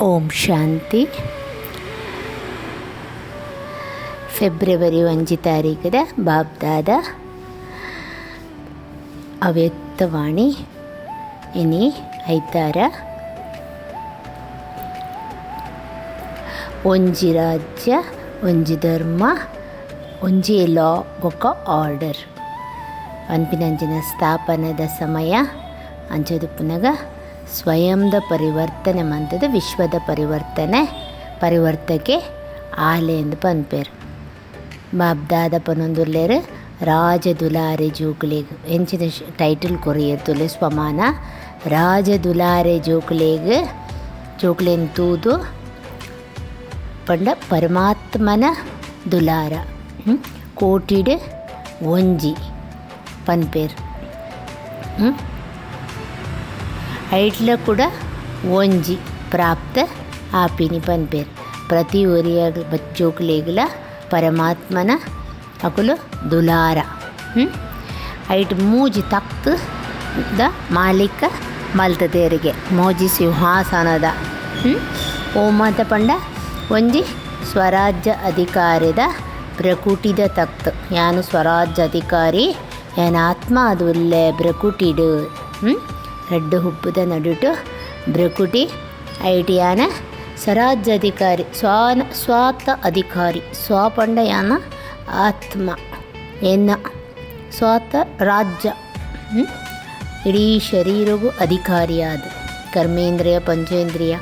ಓಂ ಶಾಂತಿ. February ಒಂಜಿ ತಾರೀಕದ ಬಾಬ್ದಾದ ಅವ್ಯಕ್ತವಾಣಿ ಇನಿ ಐತಾರ. ಒಂಜಿ ರಾಜ್ಯ, ಒಂಜಿ ಧರ್ಮ, ಒಂಜಿ ಲಾ ಬೊಕ್ಕ ಆರ್ಡರ್. ಅನ್ಪಿನಂಜಿನ ಸ್ಥಾಪನದ ಸಮಯ ಅಂಚದುಪ್ಪುನಗ ಸ್ವಯಂದ ಪರಿವರ್ತನೆ ಮಂತದ ವಿಶ್ವದ ಪರಿವರ್ತನೆ ಪರಿವರ್ತಕ್ಕೆ ಆಲೆ ಎಂದು ಪನ್ಪೇರು. ಬಾಬ್ದಾದ ಪನೊಂದುಲ್ಲೇರು ರಾಜ ದುಲಾರೆ ಜೋಕುಲೇಗ್ ಎಂಚಿನ ಟೈಟಲ್ ಕೊರಿಯರ್ ತುಲೆ ಸ್ವಮಾನ ರಾಜ ದುಲಾರೆ ಜೋಕುಲೇಗ್, ಜೋಕುಲೇನ್ ತೂದು ಪಂಡ ಪರಮಾತ್ಮನ ದುಲಾರ ಕೋಟಿಡ್ ಒಂಜಿ, ಪನ್ಪೇರ್. ಐಟ್ಲ ಕೂಡ ಒಂಜಿ ಪ್ರಾಪ್ತ ಆಪಿನಿ ಪನ್ಪೇರ್. ಪ್ರತಿ ಒರಿಯ ಬಚ್ಚೋಕ್ಲೇಗ್ಲ ಪರಮಾತ್ಮನ ಅಕುಲು ದುಲಾರ. ಐಟ್ ಮೂಜಿ ತಕ್ತು ದ ಮಾಲಿಕ ಮಲ್ತದೇರಿಗೆ. ಮೋಜಿ ಸಿಂಹಾಸನದ ಓಮಾತ ಪಂಡ ಒಂಜಿ ಸ್ವರಾಜ್ಯ ಅಧಿಕಾರದ ಪ್ರಕುಟಿದ ತಕ್ತ್. ಯಾನು ಸ್ವರಾಜ್ಯ ಅಧಿಕಾರಿ ಯಾನ ಆತ್ಮ ಅದು ಒಳ್ಳೆ ರೆಡ್ಡು ಹುಪ್ಪದ ನಡುಟು ಬ್ರಕುಟಿ ಐಟಿಯಾನ ಸ್ವರಾಜ್ಯ ಅಧಿಕಾರಿ ಸ್ವಾನ ಸ್ವಾತ ಅಧಿಕಾರಿ, ಸ್ವಾಪಂಡಯಾನ, ಆತ್ಮ, ಎನ್ನ ಸ್ವಾತ ರಾಜ್ಯ ಇಡೀ ಶರೀರವು ಅಧಿಕಾರಿಯಾದ ಕರ್ಮೇಂದ್ರಿಯ, ಪಂಚೇಂದ್ರಿಯ,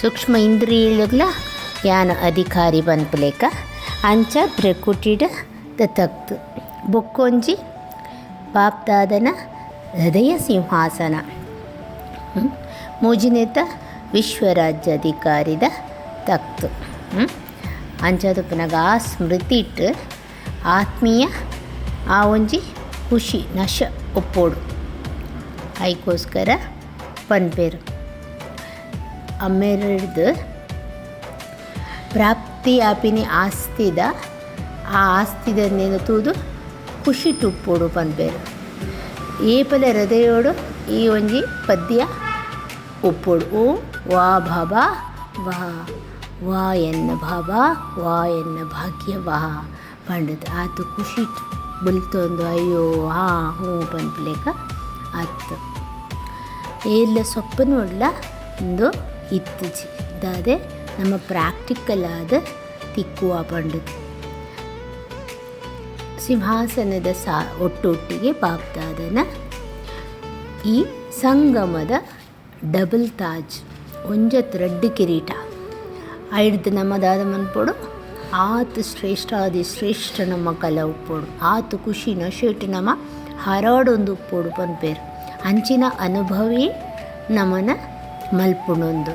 ಸೂಕ್ಷ್ಮ ಇಂದ್ರಿಯಗಳ ಯಾನ ಅಧಿಕಾರಿ ಬಂದ್ಬಲೇಕ ಅಂಚ ಪ್ರಕುಟಿಡ ದತ್ತಕ್ತು, ಬೊಕ್ಕೊಂಜಿ ಬಾಪ್ದಾದನ ಹೃದಯ ಸಿಂಹಾಸನ ಮೂಜಿನೇತ ವಿಶ್ವರಾಜ್ಯಾಧಿಕಾರಿದ ತಕ್ತು. ಅಂಚದುಪ್ಪನಾಗ ಆ ಇಟ್ಟು ಆತ್ಮೀಯ ಆ ಒಂಜಿ ಖುಷಿ, ನಶ, ಒಪ್ಪೋಡು. ಐಕೋಸ್ಕರ ಪನ್ಪೇರು. ಅಮ್ಮೆರಡ್ದು ಪ್ರಾಪ್ತಿ ಆಪಿನಿ ಆಸ್ತಿದ, ಆ ಆಸ್ತಿದ ನೆನತೂದು ಖುಷಿ ಟುಪ್ಪೋಡು ಪನ್ಪೇರು. ಏಪಲ ಹೃದಯೋಡು ಈ ಒಂಜಿ ಪದ್ಯ ಉಪ್ಪುಡು. ಓ ವಾ ಬಾಬಾ ವಾ. ವಾ ಎನ್ನ ಬಾಬಾ ವಾ ಎನ್ನ ಭಾಗ್ಯ, ವಾ. ಪಂಡದ ಆತು ಖುಷಿ. ಬಲ್ತೊಂದು ಅಯ್ಯೋ, ಹಾ ಹ್ಞೂ ಬಂದ್ಲೇಕ ಆತು. ಎಲ್ಲ ಸೊಪ್ಪು ನೋಡ್ಲ ಒಂದು ಇತ್ತಜಿ ದಾದೆ ನಮ್ಮ ಪ್ರಾಕ್ಟಿಕಲ್ ಆದ ತಿಕ್ಕುವ ಪಂಡದು ಸಿಂಹಾಸನದ ಸಾ ಒಟ್ಟೊಟ್ಟಿಗೆ ಬಾಗ್ದಾದನ ಈ ಸಂಗಮದ ಡಬಲ್ ತಾಜ್, ಒಂಜತ್ ರಡ್ಡು ಕಿರೀಟ. ಐಡ್ದು ನಮ್ಮದಾದ ಮನ್ಪೊಡು ಆತು ಶ್ರೇಷ್ಠಾದಿ ಶ್ರೇಷ್ಠ ನಮ್ಮ ಕಲ ಉಪ್ಪೋಡು ಆತು ಖುಷಿ ನಶೇಟು ನಮ್ಮ ಹರಾಡೊಂದು ಉಪ್ಪೋಡು ಪನ್ಪೇರು. ಅಂಚಿನ ಅನುಭವಿ ನಮನ ಮಲ್ಪುಣೊಂದು.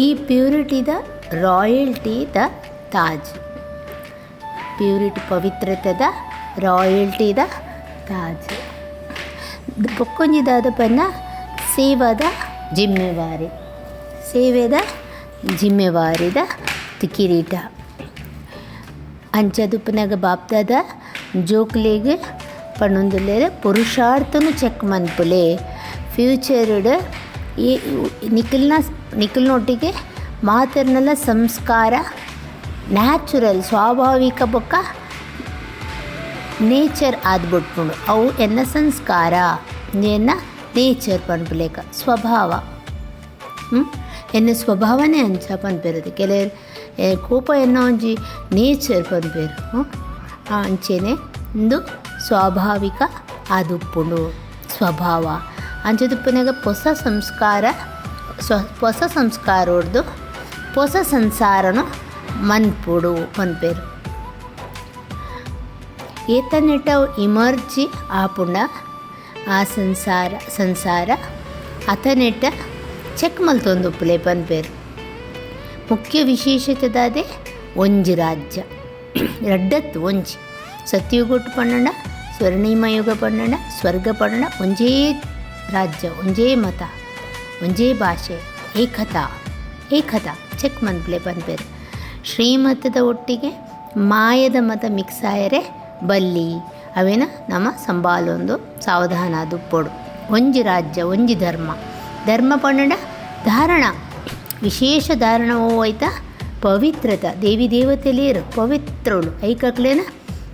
ಈ ಪ್ಯೂರಿಟಿದ ರಾಯಲ್ಟಿದ ತಾಜ್. ಪ್ಯೂರಿಟಿ ಪವಿತ್ರತೆದ, ರಾಯಲ್ಟಿದ ತಾಜ್. ಬೊಕ್ಕೊಂಜಿದಾದ ಪನ್ನ ಸೇವಾದ ಜಿಮ್ಮೆವಾರಿ. ಸೇವೆದ ಜಿಮ್ಮೆವಾರಿದ ಕಿರೀಟ. ಅಂಚದುಪ್ಪನಾಗ ಬಾಪ್ದಾದ ಜೋಕ್ಲೆಗ್ ಪಣ್ಣೊಂದುಲ್ಲೇರ ಪುರುಷಾರ್ಥನು ಚೆಕ್ ಮನ್ಪುಲೆ. ಫ್ಯೂಚರ್ಡ್ ಈ ನಿಖಿಲ್ನ ನಿಖಿಲ್ನೊಟ್ಟಿಗೆ ಮಾತರ್ನೆಲ್ಲ ಸಂಸ್ಕಾರ ನ್ಯಾಚುರಲ್ ಸ್ವಾಭಾವಿಕ ಬೊಕ್ಕ ನೇಚರ್ ಆದ್ಬಿಟ್ಬಿಡು. ಅವು ಎನ್ನ ಸಂಸ್ಕಾರ? ಎನ್ನ ನೇಚರ್ ಪನ್ಪುಲೇಕ. ಸ್ವಭಾವ. ಎನ್ನ ಸ್ವಭಾವನೇ ಅಂಚ ಪನ್ಪೇರದು. ಕೆಲವರು ಕೋಪ ಎನ್ನ ಒಂಜಿ ನೇಚರ್ ಪನ್ಪೇರು. ಅಂಚೆನೆ ಒಂದು ಸ್ವಾಭಾವಿಕ ಆದುಪ್ಪುಂಡು. ಸ್ವಭಾವ. ಅಂಚದುಪ್ಪನಾಗ ಹೊಸ ಸಂಸ್ಕಾರ, ಸ್ವ ಹೊಸ ಸಂಸ್ಕಾರ ಹೊಡೆದು ಹೊಸ ಸಂಸಾರನು ಮನ್ಪುಡು ಪನ್ಪೇರು ಏತನೆಟ ಇಮರ್ಜಿ ಆಪುಂಡ, ಆ ಸಂಸಾರ ಸಂಸಾರ ಅತನೆಟ ಚೆಕ್ ಮಲ್ತೊಂದುಪ್ಪುಲೆ ಪನ್ಪೇರು ಮುಖ್ಯ ವಿಶೇಷತೆದಾದೆ ಒಂಜಿ ರಾಜ್ಯ. ರಡ್ಡತ್ ಒಂಜಿ. ಸತ್ಯುಗೊಟ್ಟು ಪನ್ನಡ, ಸ್ವರ್ಣಿಮಯುಗ ಪನ್ನಡ, ಸ್ವರ್ಗ ಪಂಡ ಒಂಜೇ ರಾಜ್ಯ, ಒಂಜೇ ಮತ, ಒಂಜೇ ಭಾಷೆ, ಏಕತಾ ಏಕತಾ, ಚೆಕ್ ಮನ್ಪುಲೆ ಪನ್ಪೇರು ಶ್ರೀಮತದ ಒಟ್ಟಿಗೆ ಮಾಯದ ಮತ ಮಿಕ್ಸ್ ಆಯರೆ ಬಲ್ಲಿ. ಅವೇನ? ನಮ್ಮ ಸಂಬಾಲೊಂದು ಸಾವಧಾನ ದುಪ್ಪೊಡು ಒಂಜಿ ರಾಜ್ಯ, ಒಂಜಿ ಧರ್ಮ. ಧರ್ಮ ಪಂಡ ಧಾರಣ. ವಿಶೇಷ ಧಾರಣವೋ ಆಯ್ತಾ ಪವಿತ್ರತ. ದೇವಿ ದೇವತೆಲೇರು ಪವಿತ್ರಳು. ಐಕಕ್ಲೇನ?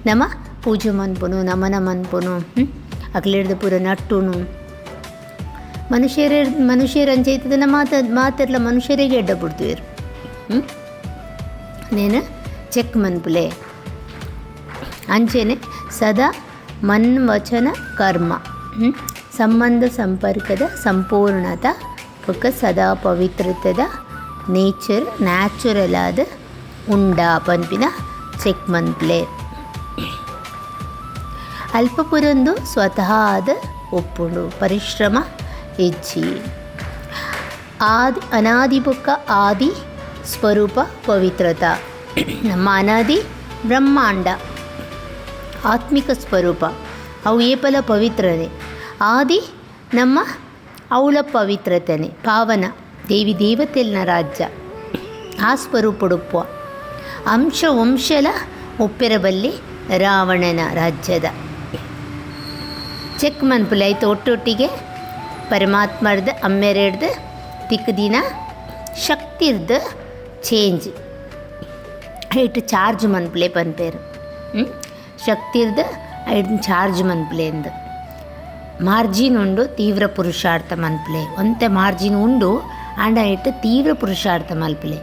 ನಮ ಪೂಜೆ ಮನ್ಪುನು, ನಮನ ಮನ್ಪುನು ಅಕ್ಲೇರ್ದು ಪೂರ ನಟ್ಟುನು. ಮನುಷ್ಯರ ಮನುಷ್ಯರ ಅಂಚೈತದನ್ನ ಮಾತ, ಮಾತೆರ್ಲ ಮನುಷ್ಯರಿಗೆ ಎಡ್ಡ ಬಿಡ್ತೀವಿ ಹ್ಞೂ ನೇನು ಚೆಕ್ ಮನ್ಪುಲೆ. ಅಂಚೆನೆ ಸದಾ ಮನ್ ವಚನ ಕರ್ಮ? ಸಂಬಂಧ ಸಂಪರ್ಕದ ಸಂಪೂರ್ಣತ ಬೊಕ್ಕ ಸದಾ ಪವಿತ್ರತದ ನೇಚರ್ ನ್ಯಾಚುರಲ್ ಆದ ಉಂಡ ಪನ್ಪಿನ ಚೆಕ್ ಮನ್ಪ್ಲೆ. ಅಲ್ಪಪುರಂದು ಸ್ವತಃ ಆದ ಒಪ್ಪುಂಡು ಪರಿಶ್ರಮ ಹೆಜ್ಜಿ ಆದಿ ಅನಾದಿ ಬೊಕ್ಕ ಆದಿ ಸ್ವರೂಪ ಪವಿತ್ರತ. ನಮ್ಮ ಅನಾದಿ ಬ್ರಹ್ಮಾಂಡ. ಆತ್ಮಿಕ ಸ್ವರೂಪ. ಅವು ಏಪಲ ಪವಿತ್ರನೆ. ಆದಿ ನಮ್ಮ ಅವಳ ಪವಿತ್ರತೆನೆ. ಪಾವನ. ದೇವಿ ದೇವತೆಲ್ನ ರಾಜ್ಯ. ಆ ಸ್ವರೂಪಡುಪ್ಪ. ಅಂಶ ವಂಶಲ ಒಪ್ಪೆರಬಲ್ಲಿ ರಾವಣನ ರಾಜ್ಯದ. ಚೆಕ್ ಮನ್ಪುಲೆ ಆಯಿತು ಒಟ್ಟೊಟ್ಟಿಗೆ ಪರಮಾತ್ಮರ್ದ, ಅಮ್ಮೆರೆಡ್ದು ದಿನ, ಶಕ್ತಿರ್ದು ಚೇಂಜ್ ಐಟ್ ಚಾರ್ಜ್ ಮನ್ಪುಲೆ ಪನ್ಪೇರು ಶಕ್ತಿರ್ದ ಐಟ್ ಚಾರ್ಜ್ ಮನ್ಪುಲೆ ಅಂದು ಮಾರ್ಜಿನ್ ಉಂಡು ತೀವ್ರ ಪುರುಷಾರ್ಥ ಮನ್ಪುಲೆ ಒಂತೆ ಮಾರ್ಜಿನ್ ಉಂಡು ಆಂಡ ಐಟ್ ತೀವ್ರ ಪುರುಷಾರ್ಥ ಮಲ್ಪುಲೆ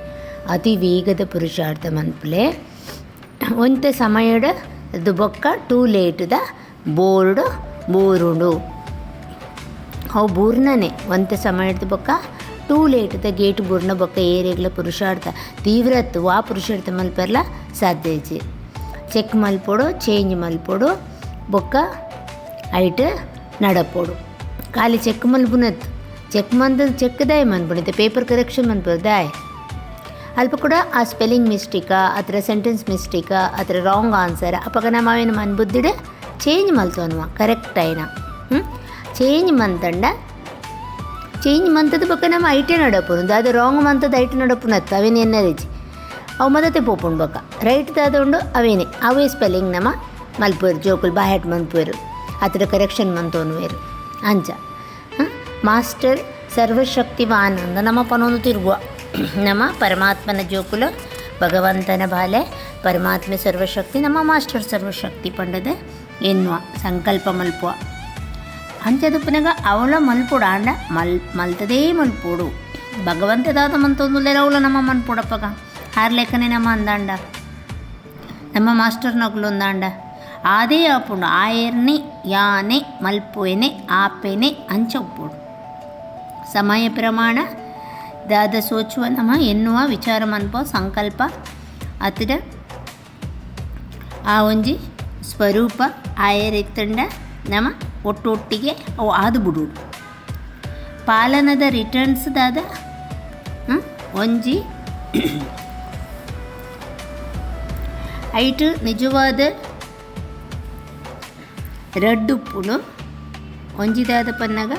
ಅತಿ ವೇಗದ ಪುರುಷಾರ್ಥ ಮನ್ಪುಲೆ ಒಂತೆ ಸಮಯದ ಬೊಕ್ಕ ಟೂ ಲೇಟ್ದ ಬೋರ್ಡ್ ಬೋರುಂಡು ಅವು ಬೂರ್ನನೆ ಒಂತೆ ಸಮಯದ ಬೊಕ್ಕ ಟೂ ಲೇಟ್ ದ ಗೇಟ್ ಬೊಕ್ಕ ಏರಿಯಾಗ್ಲ ಪುರುಷಾರ್ಥ ತೀವ್ರತ್ತು ವಾ ಪುರುಷಾರ್ಥ ಮಲ್ಪರ್ಲ ಸಾಧ್ಯ ಐತಿ. ಚೆಕ್ ಮಲ್ಪೊಡು ಚೇಂಜ್ ಮಲ್ಪೊಡು ಬೊಕ್ಕ ಐಟ್ ನಡಪೋಡು ಖಾಲಿ ಚೆಕ್ ಮಲ್ಪುನತ್ ಚೆಕ್ ಮಂದ ಚೆಕ್ ದಾಯ್ ಮನ್ಪುಣಿತೆ ಪೇಪರ್ ಕರೆಕ್ಷನ್ ಮನ್ಪುರ ದಾಯ್. ಅಲ್ಪ ಕೂಡ ಆ ಸ್ಪೆಲ್ಲಿಂಗ್ ಮಿಸ್ಟೇಕಾ ಅಥವಾ ಸೆಂಟೆನ್ಸ್ ಮಿಸ್ಟೇಕಾ ಅಥವಾ ರಾಂಗ್ ಆನ್ಸರ್ ಅಪ್ಪಗ ನಮ್ಮ ಅವೇನು ಮನ್ಬುದ್ದಿಡೆ ಚೇಂಜ್ ಮಲ್ತೋನ್ವ ಕರೆಕ್ಟ್ ಆಯ್ನ ಹ್ಞೂ ಚೇಂಜ್ ಮಂತಂಡ ಚೇಂಜ್ ಮಂತದ ಬೊಕ್ಕ ನಮ್ಮ ಐಟೆ ನಡಪುನು. ಅದು ರಾಂಗ್ ಮಂತದ ಐಟೆ ನಡಪುನತ್ತು ಅವೇನು ಎನ್ನರಿಜಿ ಅವು ಮದತೆ ಪೋಪುಂಡು ಬೊಕ್ಕ. ರೈಟ್ ದಾದುಂಡು ಅವೇನೆ. ಅವೇ ಸ್ಪೆಲ್ಲಿಂಗ್ ನಮ್ಮ ಮಲ್ಪುರು ಜೋಕುಲು ಬಾಯಟ್ ಮನ್ಪುರು ಅದ್ರ ಕರೆಕ್ಷನ್ ಮಂತೋನ್ವೇರು ಅಂಚ. ಹ? ಮಾಸ್ಟರ್ ಸರ್ವಶಕ್ತಿವಾನ್ ಅಂದ ನಮ್ಮ ಪನೊಂದು ತಿರುಗುವ. ನಮ್ಮ ಪರಮಾತ್ಮನ ಜೋಕುಲು, ಭಗವಂತನ ಬಾಲೆ, ಪರಮಾತ್ಮೆ ಸರ್ವಶಕ್ತಿ, ನಮ್ಮ ಮಾಸ್ಟರ್ ಸರ್ವಶಕ್ತಿ ಪಂಡದೆ ಎನ್ನುವ, ಸಂಕಲ್ಪ ಮಲ್ಪುವ. ಮಲ್ಪುಡ ಆಂಡ ಮಲ್ ಮಲ್ತದೇ ಮಲ್ಪೋಡು ಭಗವಂತದಾದ ಮಂತೊಂದುಲ್ಲೆರ ಅವಳ ನಮ್ಮ ಮನ್ಪುಡಪ್ಪಗ ಹಾರ್ ಲೆಕ್ಕನೆ ನಮ್ಮ ಅಂದಾಂಡ. ನಮ್ಮ ಮಾಸ್ಟರ್ ನಗುಲು ಒಂದಾಂಡ ಆದೇ ಆಪುಂಡು. ಆಯರ್ನೆ, ಯಾನೆ, ಮಲ್ಪುವೆನೆ, ಆಪೆನೆ, ಅಂಚ ಉಪ್ಪುಡು. ಸಮಯ ಪ್ರಮಾಣ, ದಾದ ಸೋಚುವ ನಮ, ಎನ್ನುವ ವಿಚಾರ ಮನ್ಪ, ಸಂಕಲ್ಪ, ಅತಡ, ಆ ಒಂಜಿ, ಸ್ವರೂಪ ಆಯರೆತ್ತಂಡ ನಮ ಒಟ್ಟೊಟ್ಟಿಗೆ ಅವು ಆದು ಬಿಡೋದು ಪಾಲನದ ರಿಟರ್ನ್ಸ್ದಾದ? ಒಂಜಿ ಐಟು ನಿಜವಾದ ರಡ್ಡು ಉಪ್ಪುನು ಒಂಜಿದಾದ ಪನ್ನಗ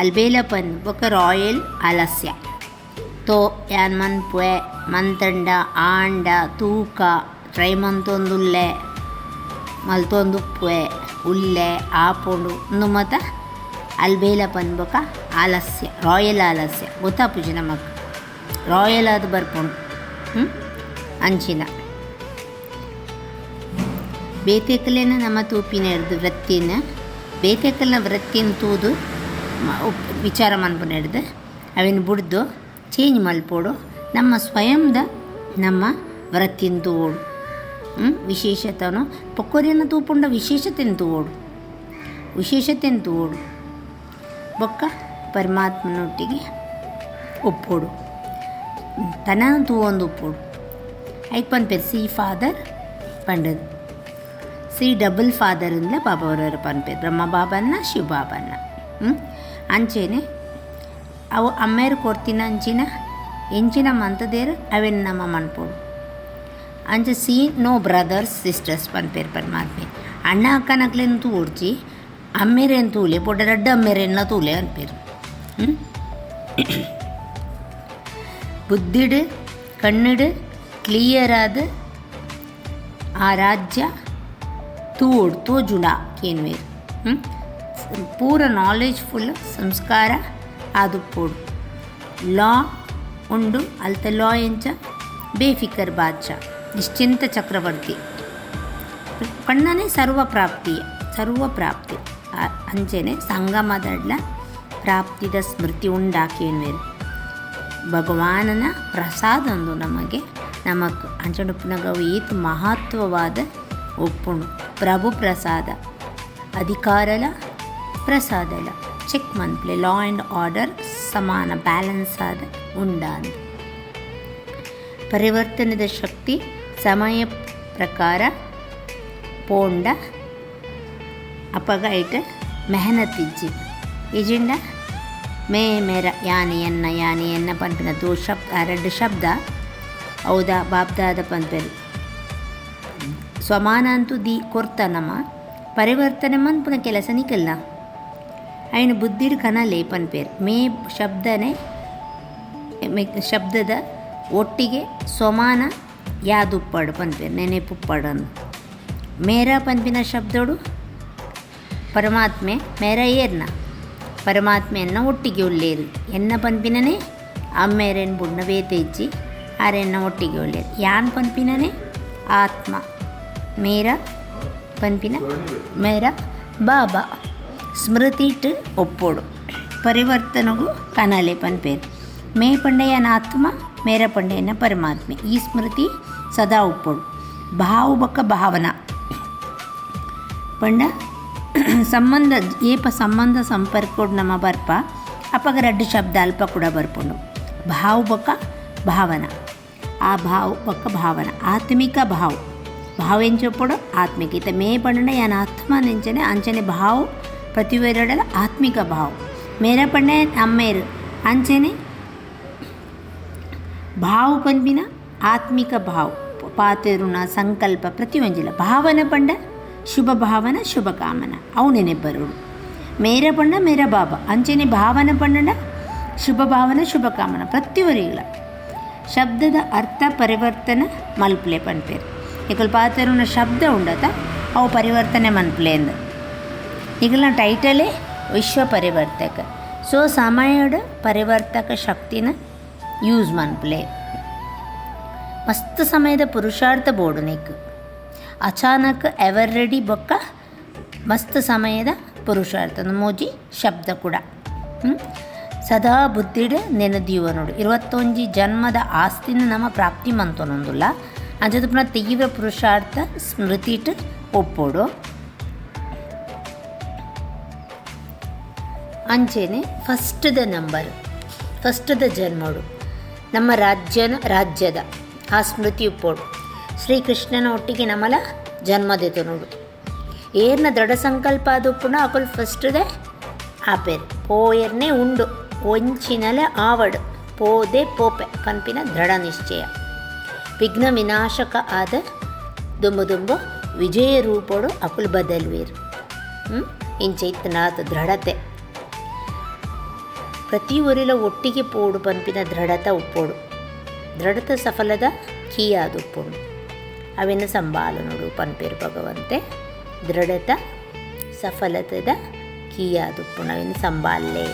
ಅಲ್ಬೇಲ ಪನ್ ಬೊಕ ರಾಯಲ್ ಅಲಸ್ಯ ತೋ ಯಾನ್ ಮನ್ಪುವೆ ಮಂತಂಡ, ಆಂಡ, ತೂಕ ಟ್ರೈ ಮಂತೊಂದುಲ್ಲೆ ಮಲ್ತೊಂದುಪ್ಪುವೆ ಉಲ್ಲೆ, ಆಪೋಡು ಉಂದು ಮಾತ ಅಲ್ಬೇಲ ಪನ್ಬೊಕ ಆಲಸ್ಯ, ರಾಯಲ್ ಆಲಸ್ಯ. ಗೊತ್ತಾಪುಜಿ ನಮಗೆ ರಾಯಲ್ ಅದು ಬರ್ಪುಂಡು ಹ್ಞೂ ಅಂಚಿನ. ಬೇತೆಕಲೆನ ನಮ್ಮ ತೂಪಿನ ಹಿಡ್ದು ವೃತ್ತಿನ ಬೇತೆಕಲ್ನ ವೃತ್ತಿನ ತೂದು ವಿಚಾರ ಮನ್ಪುನ ಹಿಡ್ದು, ಅವಿನ ಬುಡ್ದು ಚೇಂಜ್ ಮಲ್ಪೋಡು ನಮ್ಮ ಸ್ವಯಂದ ನಮ್ಮ ವೃತ್ತಿನ ಹ್ಮ್? ವಿಶೇಷತನು ಪಕ್ಕೋರಿಯನ್ನು ತೂಪುಂಡ ವಿಶೇಷತೆಯನ್ನು ತೂವೋಡು ವಿಶೇಷತೆಯನ್ನು ತೂವೋಡು ಬೊಕ್ಕ ಪರಮಾತ್ಮನೊಟ್ಟಿಗೆ ಒಪ್ಪೋಡು ತನನ ತೂವೊಂದು ಒಪ್ಪೋಡು ಐಕ್ ಪನ್ಪೇರು ಸಿ ಫಾದರ್ ಪಂಡದ್ ಸಿ ಡಬಲ್ ಫಾದರ್ ಇಂದಲೇ ಬಾಬಾವರವರ ಪನ್ಪೇರು ಬ್ರಹ್ಮ ಬಾಬನ್ನ ಶಿವ ಬಾಬನ್ನ? ಅಂಚೆನೆ ಅವು ಅಮ್ಮೇರು ಕೊಡ್ತೀನ ಅಂಚಿನ ಎಂಚಿನ ಮಂತದೇರು ಅವೆನ್ ನಮ್ಮ ಅಂಚ ಸಿ, ನೋ ಬ್ರದರ್ಸ್, ಸಿಸ್ಟರ್ಸ್ ಪನ್ಪೇರು ಪರಮಾತ್ಮೆ ಅಣ್ಣ ಅಕ್ಕನಕ್ಲೆನ್ ತೂಡ್ಚಿ ಅಮ್ಮೇರೇನು ತೂಲೆ ಪೊಡ್ಡ ರಡ್ಡ ಅಮ್ಮೇರೆನ್ನ ತೂಲೆ ಅನ್ಪೇರು. ಹ್ಞೂ ಬುದ್ಧಿಡು, ಕಣ್ಣಿಡು, ಕ್ಲಿಯರ್ ಆದ ಆ ರಾಜ್ಯ ತೂಡ್ ತೋಜುಂಡ ಕೇನ್ವೇರು. ಹ್ಮ್? ಪೂರ ನಾಲೆಜ್ಫುಲ್ ಸಂಸ್ಕಾರ ಪೋಡು. ಲಾ, ಉಂಡು, ಅಲ್ತ ಲಾ ಎಂಚ, ಬೇಫಿಕರ್ ಬಾದ್ಶಾ. ನಿಶ್ಚಿಂತ ಚಕ್ರವರ್ತಿ. ಕಣ್ಣನೇ ಸರ್ವ ಪ್ರಾಪ್ತಿ ಸರ್ವ ಪ್ರಾಪ್ತಿ. ಆ- ಅಂಚೆನೆ ಸಂಗಮದಡ್ಲ ಪ್ರಾಪ್ತಿದ ಸ್ಮೃತಿ ಉಂಡಾಕೇನ್ವೇರು ಭಗವಾನನ ಪ್ರಸಾದ ಒಂದು ನಮಗೆ ನಮಕ್ ಅಂಚಡುಪ್ಪುನಗ ಈತ್ ಮಹತ್ವವಾದ ಒಪ್ಪುಣು ಪ್ರಭು ಪ್ರಸಾದ, ಅಧಿಕಾರಲ ಪ್ರಸಾದಲ. ಚೆಕ್ ಮನ್ಪ್ಲೆ ಲಾ ಆ್ಯಂಡ್ ಆರ್ಡರ್ ಸಮಾನ ಬ್ಯಾಲೆನ್ಸ್ ಆದ ಉಂಡ ಅಂತ ಪರಿವರ್ತನದ ಶಕ್ತಿ ಸಮಯ ಪ್ರಕಾರ ಪೋಂಡ ಅಪಗ ಐಟ ಮೆಹನತ್ ಇಜ್ಜಿ ಇಜಿಂಡ ಮೇ ಮೇರ ಯಾನೆ ಎನ್ನ ಯಾನೆ ಪನ್ಪಿನ ತೂ ಶಬ್ದ ಎರಡು ಶಬ್ದ ಹೌದಾ ಬಾಬ್ದಾದ ಪಂಪೆರು ಸ್ವಮಾನ ಅಂತೂ ದಿ ಕೊರ್ತ ನಮ ಪರಿವರ್ತನೆ ಮನ್ಪುನ ಕೆಲಸ ನಿಕಲ್ಲ ಅಯ್ನ ಬುದ್ಧಿಡ್ ಕನಲೆ ಪನ್ಪೇರು. ಮೇ ಶಬ್ದನೆ ಶಬ್ದದ ಒಟ್ಟಿಗೆ ಸೊಮಾನ ಯಾದುಪ್ಪಡು ಪನ್ಪೇರು ನೆನೆಪುಪ್ಪಡು ಅಂದು ಮೇರ ಪನ್ಪಿನ ಶಬ್ದಡು? ಪರಮಾತ್ಮೆ ಮೇರ ಏರ್ನ? ಪರಮಾತ್ಮೆಯನ್ನ ಒಟ್ಟಿಗೆ ಉಳ್ಳೇರು ಎನ್ನ ಪಂಪಿನೇ ಅಮ್ಮೇರೇನು ಬುಣ್ಣವೇ ತೆಜ್ಜಿ ಆರೆನ್ನ ಒಟ್ಟಿಗೆ ಉಳ್ಳೇರು ಯಾನ್ ಪಂಪಿನೇ ಆತ್ಮ. ಮೇರ ಪನ್ಪಿನ ಮೇರ ಬಾಬಾ. ಸ್ಮೃತಿಟ್ ಒಪ್ಪೋಡು. ಪರಿವರ್ತನೆಗೂ ಕನಲೆ ಪನ್ಪೇರು ಮೇ ಪಂಡೆಯನ ಆತ್ಮ, ಮೇರ ಪಂಡೆಯನ ಪರಮಾತ್ಮೆ. ಈ ಸ್ಮೃತಿ ಸದಾ ಒಪ್ಪೋಡು ಭಾವು ಭಾವನ. ಪಂಡ, ಸಂಬಂಧ, ಏಪ ಸಂಬಂಧ ಸಂಪರ್ಕೋಡು ನಮ್ಮ ಬರ್ಪ ಅಪಗ ರಡ್ಡು ಶಬ್ದ ಅಲ್ಪ ಕೂಡ ಬರ್ಪುಂಡು. ಭಾವ್ ಬೊಕ್ಕ ಭಾವನ. ಆ ಭಾವ್ ಬೊಕ್ಕ ಭಾವನ, ಆತ್ಮಿಕ ಭಾವ್. ಭಾವ ಎಂಚೊಪ್ಪಡು ಆತ್ಮಿಕ. ಇತ ಮೇ ಪಂಡ ಯಾನ ಆತ್ಮ ನೆಂಚನೆ, ಅಂಚನೆ ಭಾವ್, ಪ್ರತಿವೇರಡಲ ಆತ್ಮಿಕ ಭಾವ್. ಮೇರ ಪಂಡೆ ಅಮ್ಮೇರು ಅಂಚನೆ ಭಾವ್ ಪನ್ಪಿನ ಆತ್ಮಿಕ ಭಾವ್. ಪಾತೆರುಣ ಸಂಕಲ್ಪ ಪ್ರತಿಯೊಂಜಿಲ ಭಾವನ ಪಂಡ, ಶುಭ ಭಾವನ, ಶುಭ ಕಾಮನ ಅವನೇನೆ ಬರೋಡು ಮೇರ ಪಂಡ, ಮೇರ ಬಾಬ ಅಂಚನೆ ಭಾವನ ಪಂಡ ಶುಭ ಭಾವನ, ಶುಭ ಕಾಮನ ಪ್ರತಿವರಿಗಳ ಶಬ್ದದ ಅರ್ಥ ಪರಿವರ್ತನ, ಮಲ್ಪಲೆ ಪನ್ಪೇರು ಈಗ ಪಾತೆರುಣ ಶಬ್ದ ಉಂಡತ, ಅವು ಪರಿವರ್ತನೆ ಮನ್ಪಲೆ ಅಂದ ಈಗಲ ಟೈಟಲೇ ವಿಶ್ವ ಪರಿವರ್ತಕ. ಸೊ ಸಮಯದ ಪರಿವರ್ತಕ ಶಕ್ತಿನ ಯೂಸ್ ಮನ್ಪಲೆ ಮಸ್ತ್ ಸಮಯದ ಪುರುಷಾರ್ಥ ಬೋಡನೇಕು ನೀಕು ಅಚಾನಕ್ ಎವರ್ ರೆಡಿ ಬೊಕ್ಕ ಮಸ್ತ್ ಸಮಯದ ಪುರುಷಾರ್ಥ. ಮೋಜಿ ಶಬ್ದ ಕೂಡ? ಸದಾ ಬುದ್ಧಿಡ್ ನೆನದಿಯುವ ನೋಡು. ಇರುವತ್ತೊಂಜಿ ಜನ್ಮದ ಆಸ್ತಿನ ನಮ್ಮ ಪ್ರಾಪ್ತಿ ಮಂತೊನೊಂದುಲ್ಲ ಅಂಜದ ಪುನಃ ತೀವ್ರ ಪುರುಷಾರ್ಥ ಸ್ಮೃತಿಟ್ ಒಪ್ಪೋಡು. ಅಂಚೆನೆ ಫಸ್ಟ್ದ ನಂಬರ್ ಫಸ್ಟ್ದ ಜನ್ಮಡು. ನಮ್ಮ ರಾಜ್ಯನ, ರಾಜ್ಯದ. ಆ ಸ್ಮೃತಿ ಉಪ್ಪೋಡು ಶ್ರೀಕೃಷ್ಣನ ಒಟ್ಟಿಗೆ ನಮ್ಮಲ ಜನ್ಮದಿತು ನೋಡು. ಏರ್ನ ದೃಢ ಸಂಕಲ್ಪ ಫಸ್ಟ್ ಅಕುಲ್ ಫಸ್ಟ್ದೆ ಆಪೇರು. ಪೋಯರ್ನೇ ಉಂಡು ಒಂಚಿನಲೆ ಆವಡು, ಪೋದೆ ಪೋಪೆ, ಕಂಪಿನ ದೃಢ ನಿಶ್ಚಯ. ವಿಘ್ನ ವಿನಾಶಕ ಆದ ದುಂಬು ದುಂಬು ವಿಜಯ ರೂಪೋಡು ಅಕುಲ್ ಬದಲ್ವೇರು. ಹ್ಞೂ ಇಂಚೈತ್ನಾಥ ದೃಢತೆ. ಪ್ರತಿ ಊರಿಲ ಒಟ್ಟಿಗೆ ಪೋಡು ಪಂಪಿನ ದೃಢತ ಉಪ್ಪೋಡು. ದೃಢತ ಸಫಲದ ಕೀಯಾದು ಪೂರ್ಣ ಅವಿನ ಸಂಬಾಲು ನೋಡು ಪನ್ಪೇರು ಭಗವಂತೆ. ದೃಢತ ಸಫಲತದ ಕೀಯಾದು ಉಪ್ಪುಣ ಅವೆನ ಸಂಬಾಲೆ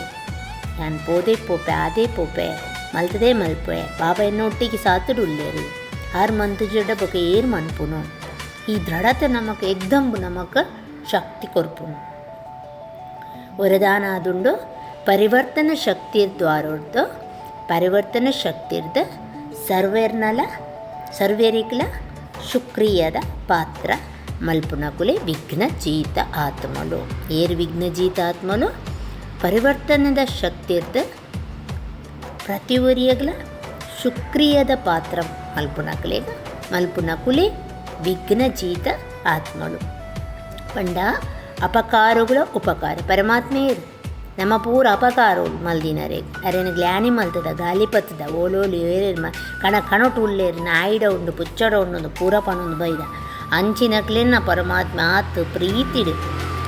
ನಾನು ಪೋದೆ ಪೋಪೆ, ಆದೇ ಪೋಪೆ, ಮಲ್ತದೇ ಮಲ್ಪೆ ಬಾಬಾ ಎನ್ನೊಟ್ಟಿಗೆ ಸಾತುಡು ಉಲ್ಲೇರಿ ಆರು ಮಂತ್ ಜಡ ಬೊಕ ಏರು ಮನ್ಪುನು. ಈ ದೃಢತೆ ನಮಕ್, ಎಕ್ದಂಬು ನಮಕ್ ಶಕ್ತಿ ಕೊರ್ಪುನು. ವರದಾನ ಆದುಂಡು ಪರಿವರ್ತನ ಶಕ್ತಿರ್ದ್ವಾರೋಡ್ದು, ಪರಿವರ್ತನ ಶಕ್ತಿರ್ದ ಸರ್ವೇರ್ನಲ, ಸರ್ವೇರಿಕ್ಲ, ಶುಕ್ರಿಯದ ವಿಘ್ನ ಜೀತ ಆತ್ಮಲು ಏರ್ ವಿಘ್ನ ಜೀತ ಆತ್ಮಲು ಪರಿವರ್ತನದ ಶಕ್ತಿರ್ದ ಪ್ರತಿ ಒರಿಯಗ್ಲ ಶುಕ್ರಿಯದ ಪಾತ್ರ ಮಲ್ಪುನಕುಲೆ ಮಲ್ಪುನಕುಲೆ ವಿಘ್ನ ಜೀತ ಆತ್ಮಲು ಪಂಡ ಅಪಕಾರಗಳ ಉಪಕಾರ. ಪರಮಾತ್ಮೆಯರು ನಮ್ಮ ಪೂರ ಅಪಕಾರ ಮಲ್ದಿನರೆ. ಅರೆನ ಗ್ಲಾನಿ ಮಲ್ತದ ಗಾಲಿ ಪತ್ತದ ಓಲೋಲಿ ಏರೇರ್ ಮ, ಕಣ ಕಣಟು ಉಳ್ಳೇರ್ ನಾಯಿಡ ಉಂಡು, ಪುಚ್ಚಡ ಉಂಡೊಂದು ಪೂರ ಪಣೊಂದು ಬೈದ. ಅಂಚಿನಕ್ಲೆನ್ನ ಪರಮಾತ್ಮ ಆತು ಪ್ರೀತಿಡು.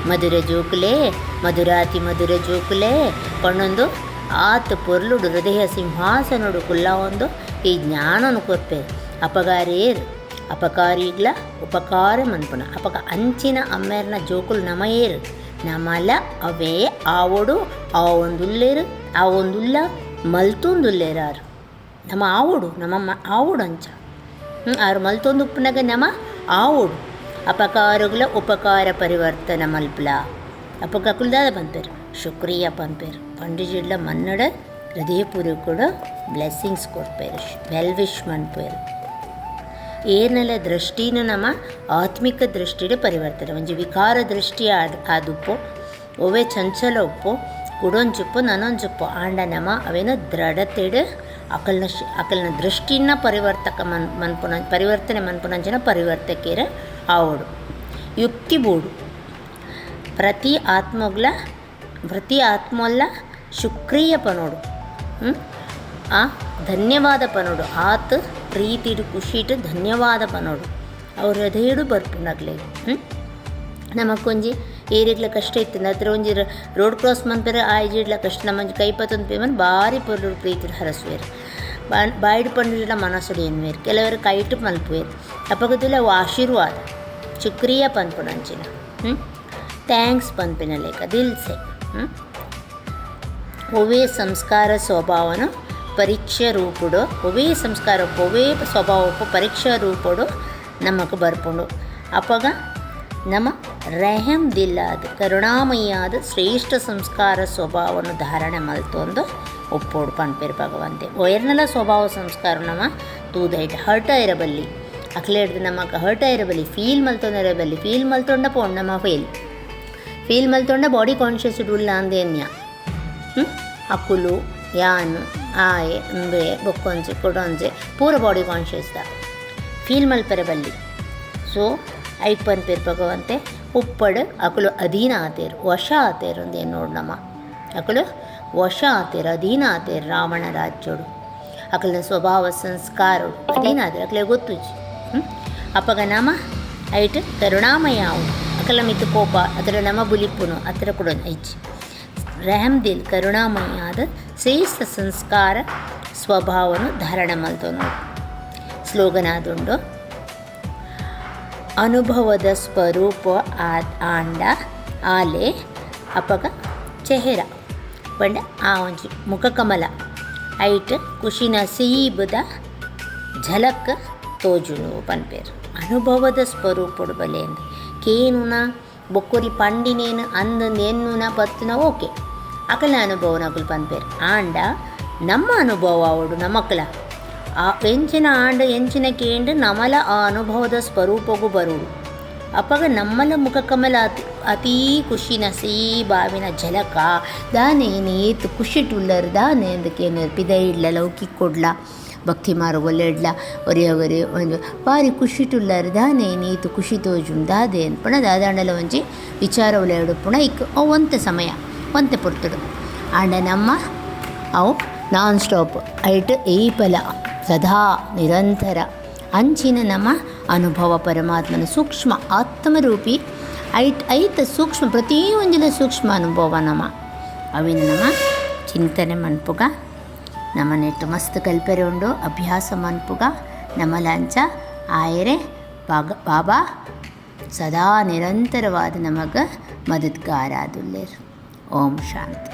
ಮಧುರ ಜೋಕುಲೆ, ಮಧುರಾತಿ ಮಧುರ ಜೋಕುಲೆ, ಪಣ್ಣೊಂದು ಆತು ಪೊರ್ಲುಡು, ಹೃದಯ ಸಿಂಹಾಸನುಡು ಕುಲ್ಲ ಒಂದು ಈ ಜ್ಞಾನನು ಕೊರ್ಪೆ ಅಪಗಾರೇರು ಅಪಕಾರಿಗ್ಲ ಉಪಕಾರ ಮನ್ಪುನ. ಅಪಕ ಅಂಚಿನ ಅಮ್ಮೇರ್ನ ಜೋಕುಲು ನಮಯೇರು. ನಮಲ, ಅವೇ, ಆವೊಡು ಆ ಒಂದುಲ್ಲೇರು ಆ ಒಂದುಲ್ಲ ಮಲ್ತೊಂದುಲ್ಲೇರಾರು. ನಮ್ಮ ಆವುಡು ನಮ್ಮ ಆವುಡು ಅಂಚ ಆರು ಮಲ್ತೊಂದು ಉಪ್ಪನಾಗ ನಮ್ಮ ಆವುಡು. ಅಪಕಾರಗಳ ಉಪಕಾರ ಪರಿವರ್ತನ ಮಲ್ಪಲ. ಅಪಕಕುಲ್ದಾದ ಪಂಪೇರು ಶುಕ್ರಿಯ ಪಂಪೇರು ಪಂಡಿಜಿಡ್ಲ ಮನ್ನಡ ಹೃದಯಪೂರ್ವಕುಡು ಬ್ಲೆಸ್ಸಿಂಗ್ಸ್ ಕೊಡ್ಪೇರು. ವೆಲ್ ವಿಶ್ ಮನ್ಪೇರು ಏನೆಲ್ಲ ದೃಷ್ಟಿನ ನಮ್ಮ ಆತ್ಮಿಕ ದೃಷ್ಟಿಡೆ ಪರಿವರ್ತನೆ. ಒಂಜಿ ವಿಕಾರ ದೃಷ್ಟಿ ಆದ, ಆದುಪ್ಪು, ಒವೆ ಚಂಚಲ ಉಪ್ಪು ಕುಡೊಂಜುಪ್ಪು, ನನೊಂಜುಪ್ಪು ಆಂಡ ನಮ ಅವೇನು ದೃಢತೆಡ್ ಅಕಲ್ನ ಅಕಲ್ನ ದೃಷ್ಟಿನ ಪರಿವರ್ತಕ ಮನ್, ಮನ್ಪುನ, ಪರಿವರ್ತನೆ ಮನ್ಪುನಂಚಿನ ಪರಿವರ್ತಕೇರ ಆವಡು. ಯುಕ್ತಿ ಬೂಡು. ಪ್ರತಿ ಆತ್ಮಗ್ಲ, ಪ್ರತಿ ಆತ್ಮಲ್ಲ ಶುಕ್ರಿಯ ಪನೋಡು? ಆ ಧನ್ಯವಾದ ಪನೋಡು. ಆತ್ ಪ್ರೀತಿಡು, ಖುಷಿಟ್, ಧನ್ಯವಾದ ಪನೋಡು. ಅವ್ರ ಹೃದಯಡು ಬರ್ಪುನಗ್ಲೆ ಹ್ಞೂ ನಮಕೊಂಜಿ ಏರಿಗ್ಲ ಕಷ್ಟ ಇತ್ತು. ಅದ್ರ ಒಂಜಿ ರೋಡ್ ಕ್ರಾಸ್ ಮನ್ಪೆರ ಆಯ್ಜಿಡ್ಲ ಕಷ್ಟ. ನಮ್ಮಂಜಿ ಕೈಪತ್ತೊಂದು ಪೇಮನ್ ಬಾರಿ ಪೊರ್ಲು ಪ್ರೀತಿಡ್ ಹರಸುವೇರು. ಬಾಯಿಡು ಪಂಡಿಡ್ಲ ಮನಸ್ಸುಡು ಎನ್ವೇರು ಕೆಲವರು ಕೈಟ್ ಮಲ್ಪುವೇರು. ಅಪಗದುಲ ಅವು ಆಶೀರ್ವಾದ. ಶುಕ್ರಿಯ ಪನ್ಪುಣಂಚಿನ ಹ್ಞೂ ಥ್ಯಾಂಕ್ಸ್ ಪನ್ಪಿನ ಲೇಖ. ದಿಲ್ಸೆ. ಹ್ಞೂ ಒವೇ ಸಂಸ್ಕಾರ ಸ್ವಭಾವನು ಪರೀಕ್ಷೆ ರೂಪುಡು ಒವೇ ಸಂಸ್ಕಾರ ಒವೇ స్వభావపు ಪರೀಕ್ಷಾ ರೂಪುಡು ನಮಕ್ ಬರ್ಪುಂಡು. ಅಪಗ ನಮ್ಮ ರೆಹಮ್ ದಿಲ್ಲಾದ ಕರುಣಾಮಯಾದ ಶ್ರೇಷ್ಠ ಸಂಸ್ಕಾರ ಸ್ವಭಾವವನ್ನು ಧಾರಣೆ ಮಲ್ತೊಂದು ಒಪ್ಪೋಡು ಪಣಪೇರು ಭಗವಂತೆ. ಒಯರ್ನೆಲ್ಲ ಸ್ವಭಾವ ಸಂಸ್ಕಾರ ನಮ್ಮ ತೂದೈಟ್ ಹರ್ಟ ಇರಬಲ್ಲಿ. ಅಕ್ಲೇಡ್ದು ನಮಕ್ ಹರ್ಟ ಇರಬಲ್ಲಿ, ಫೀಲ್ ಮಲ್ತೊಂದು ಇರಬಲ್ಲಿ, ಫೀಲ್ ಮಲ್ತೊಂಡ ಪೋಂಡ್ ನಮ್ಮ ಫೇಲ್. ಫೀಲ್ ಮಲ್ತೊಂಡ ಬಾಡಿ ಕಾನ್ಷಿಯಸ್ ಇಡುಲ್ಲ ಅಂದೇನ್ಯ? ಹ್ಞೂ ಅಕುಲು, ಯಾನು ಆಯೆ ಅಂಬೆ, ಬೊಕ್ಕೊಂಜೆ, ಕೊಡೊಂಜೆ, ಪೂರ ಬಾಡಿ ಕಾನ್ಷಿಯಸ್ ದ. ಫೀಲ್ ಮಲ್ಪರೆ ಬಲ್ಲಿ. ಸೊ ಐಪನ್ ಪನ್ಪೇರು ಭಗವಂತೆ, ಉಪ್ಪಡು ಅಕುಲು ಅಧೀನ ಆತೇರು, ವಶ ಆತೇರು ಅಂದೇ ನೋಡು ನಮ್ಮ. ಅಕುಲು ವಶ ಆತೇರು, ಅಧೀನ ಆತೇರು ರಾವಣ ರಾಜ್ಯೋಡು. ಅಕಲ್ನ ಸ್ವಭಾವ, ಸಂಸ್ಕಾರ ಅಧೀನ ಆತೇರು, ಅಕಲೆ ಗೊತ್ತುಜಿ ಅಪ್ಪಗ ನಮ ಐಟ್ ಕರುಣಾಮಯ ಅವು ಅಕಲ ಮಿತ್ತು ಕೋಪ ಅದರ ನಮ ಬುಲಿಪ್ಪುನು ಹತ್ರ ಕೂಡ ಐಚಿ ರೆಹಮ್ ದಿಲ್ ಕರುಣಾಮಯಾದ ಶ್ರೇಷ್ಠ ಸಂಸ್ಕಾರ ಸ್ವಭಾವನು ಧಾರಣೆ ಮಲ್ತು ಸ್ಲೋಗನಾದುಂಡು ಅನುಭವದ ಸ್ವರೂಪ ಆಂಡ, ಆಲೆ, ಅಪಗ, ಚೆಹರ, ಪಂಡ ಆ ಒಂಜಿ ಮುಖಕಮಲ, ಐಟ್ ಖುಷಿನ ಸೀಬುದ, ಝಲಕ್, ತೋಜುನು, ಪನ್ಪೇರು. ಅನುಭವದ ಸ್ವರೂಪಡು ಬಲೆಂದು ಕೇನುನ, ಬೊಕ್ಕುರಿ ಪಂಡಿನೇನು, ಅಂದ ಎನ್ನುನ ಪತ್ತುನ, ಓಕೆ. ಅಕಲ ಅನುಭವ ನಕುಲು ಪನ್ಪೇರು. ಆಂಡ ನಮ್ಮ ಅನುಭವ ಅವಡು ನಮ್ಮಕ್ಕಲ ಆ ಎಂಚಿನ ಆಂಡ, ಎಂಚಿನ ಕೇಂದ್ರ ನಮಲ ಆ ಅನುಭವದ ಸ್ವರೂಪಗೂ ಬರುವುದು ಅಪ್ಪಗ ನಮ್ಮಲ ಮುಖಕಮಲ ಅತಿ, ಅತೀ ಖುಷಿನ ಸೀ ಬಾವಿನ ಜಲಕ ದಾನೆ ನೀತು ಖುಷಿ ಟುಲ್ಲರ್, ದಾನೆ ಅಂದಕ್ಕೇನು ಪಿದ ಇಡ್ಲ, ಲೌಕಿಕ್ ಕೊಡ್ಲ. ಭಕ್ತಿ ಮಾರು ಒಲ್ಲೆಡ್ಲ ಒರೆಯವರೆ ಒರೆ ಒಂದು. ಬಾರಿ ಖುಷಿ ಟುಲ್ಲರ್, ದಾನೆ ನೀತು ಖುಷಿ ತೋಜುಂ, ದಾದೆ ಅನ್ಪಣ ದಾದಾಂಡಲ ಒಂಜಿ ವಿಚಾರ ಒಲೆಯಡು ಪುಣ ಇಕ್ ಅವಂತ ಸಮಯ. ಒಂತೆ ಪುಡ್ತಿಡು. ಆಂಡ ನಮ್ಮ, ಅವು ನಾನ್ ಸ್ಟಾಪ್ ಐಟ್ ಏಪಲ ಸದಾ ನಿರಂತರ. ಅಂಚಿನ ನಮ್ಮ ಅನುಭವ ಪರಮಾತ್ಮನ ಸೂಕ್ಷ್ಮ ಆತ್ಮರೂಪಿ. ಐಟ್ ಐತ ಸೂಕ್ಷ್ಮ, ಪ್ರತಿಯೊಂದಿನ ಸೂಕ್ಷ್ಮ ಅನುಭವ ನಮ್ಮ. ಅವಿನ ನಮ್ಮ ಚಿಂತನೆ ಮನ್ಪುಗ, ನಮ್ಮ ನೆಟ್ಟು ಮಸ್ತ್ ಕಲ್ಪರೆ ಉಂಡು, ಅಭ್ಯಾಸ ಮನ್ಪುಗ, ನಮ್ಮ ಲಂಚ, ಆಯರೆ ಬಾಗ ಬಾಬಾ ಸದಾ ನಿರಂತರವಾದ ನಮಗೆ ಮದದ್ಗಾರಾದುಲ್ಲೇರು ಓಂ ಶಾಂತಿ